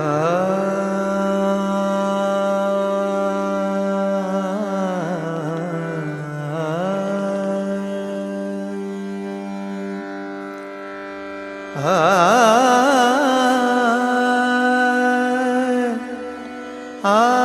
Ah. ah. ah.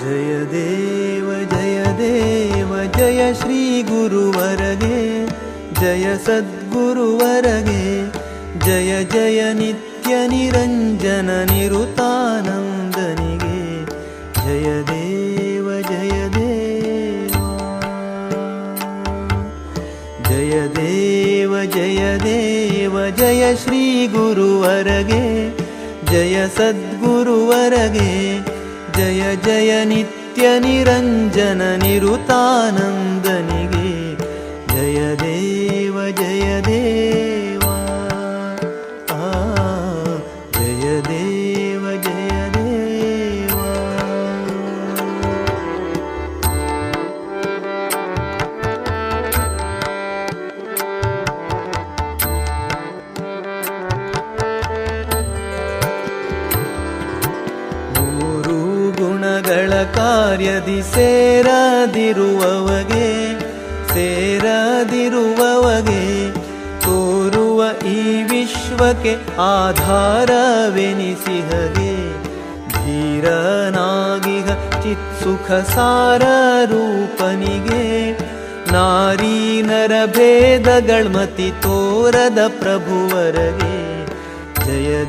जय देव जय देव जय श्री गुरुवरगे जय सद्गुरुवरगे जय जय नित्यनिरञ्जन निरुतानन्दनिगे जय देव जय देवा। जय देव जय देव जय श्री गुरुवरगे जय सद्गुरुवरगे ಜಯ ಜಯ ನಿತ್ಯ ನಿರಂಜನ ನಿರುತಾನಂದನಿಗೆ. ಜಯ ದೇವ ಜಯ ದೇವ. ಕಾರ್ಯದಿ ಸೇರದಿರುವವಗೆ ಸೇರದಿರುವವಗೆ ತೋರುವ ಈ ವಿಶ್ವಕ್ಕೆ ಆಧಾರವೆನಿಸಿಹಗೆ. ಧೀರನಾಗಿಹ ಚಿತ್ಸುಖ ಸಾರ ರೂಪನಿಗೆ ನಾರೀ ನರ ಭೇದಗಳ್ಮತಿ ತೋರದ ಪ್ರಭುವರಗೆ. ಜಯ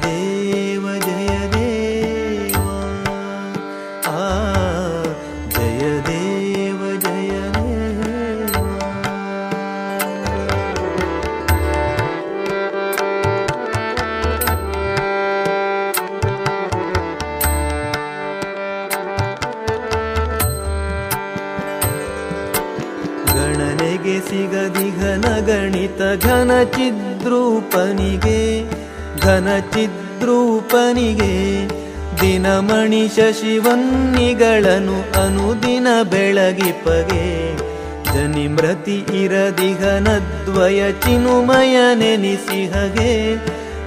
ಸಿಗದಿ ಘನ ಗಣಿತ ಘನ ಚಿದ್ರೂಪನಿಗೆ ಘನ ಚಿದ್ರೂಪನಿಗೆ ದಿನಮಣಿ ಶಶಿವನ್ನಿಗಳನ್ನು ಅನುದಿನ ಬೆಳಗಿಪಗೆ ಜನಿಮೃತಿ ಇರದಿಘನದ್ವಯ ಚಿನುಮಯ ನೆನಿಸಿಹಗೆ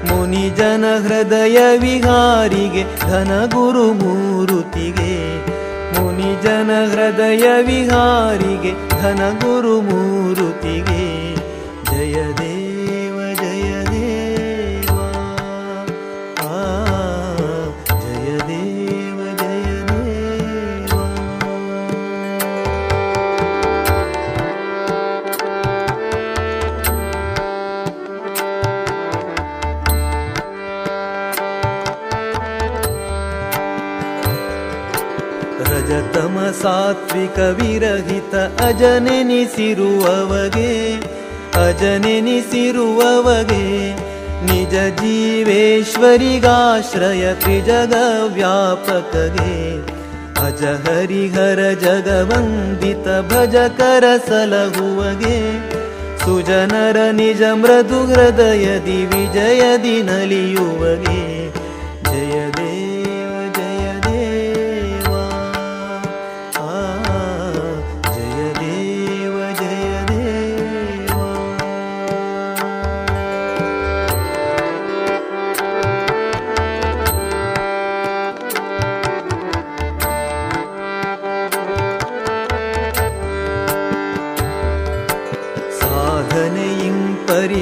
ಮುನಿ ಜನ ಹೃದಯ ವಿಹಾರಿಗೆ ಘನ ಗುರು ಮೂರುತಿಗೆ. ಮುನಿಜನ ಹೃದಯ ವಿಹಾರಿಗೆ ಘನಗುರು ಮೂರುತಿಗೆ. ಜಯದೇ ರಜತಮ ಸಾತ್ವಿಕ ವಿರಹಿತ ಅಜನೆನಿಸಿರುವವಗೆ ಅಜನೆನಿಸಿರುವವಗೆ ನಿಜ ಜೀವೇಶ್ವರಿಗಾಶ್ರಯ ತ್ರಿಜಗ ವ್ಯಾಪಕಗೆ ಅಜ ಹರಿಹರ ಜಗವಂದಿತ ಭಜಕರ ಸಲಹುವಗೆ ಸುಜನರ ನಿಜ ಮೃದು ಹೃದಯದಿ ವಿಜಯದಿ ನಲಿಯುವಗೆ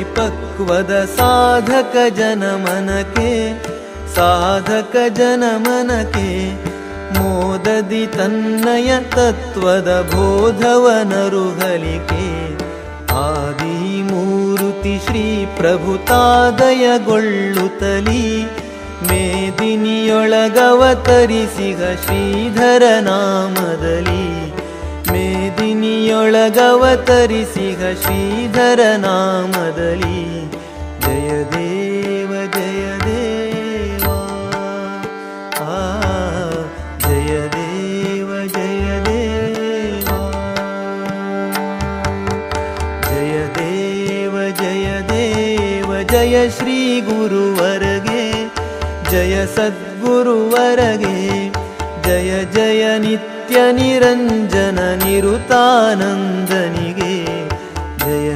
ಪರಿಪಕ್ವದ ಸಾಧಕ ಜನಮನಕೆ ಸಾಧಕ ಜನಮನಕೆ ಮೋದದಿ ತನ್ನಯ ತತ್ವದ ಬೋಧವನರುಹಲಿಕೆ ಆದಿ ಮೂರುತಿ ಶ್ರೀ ಪ್ರಭುತಾದಯಗೊಳ್ಳುತ್ತಲಿ ಮೇದಿನಿಯೊಳಗವತರಿಸಿಗ ಶ್ರೀಧರ ನಾಮದಲ್ಲಿ मेदिनीयोगवतरि सिख श्रीधरनामदरि जयदेव जय देवो आ जयदे जय देवो जयदेव जयदेव जय श्रीगुरुवर्गे जय सद्गुरुवर्गे जय जय नि ನಿತ್ಯ ನಿರಂಜನ ನಿರುತಾನಂದನಿಗೆ ಜಯ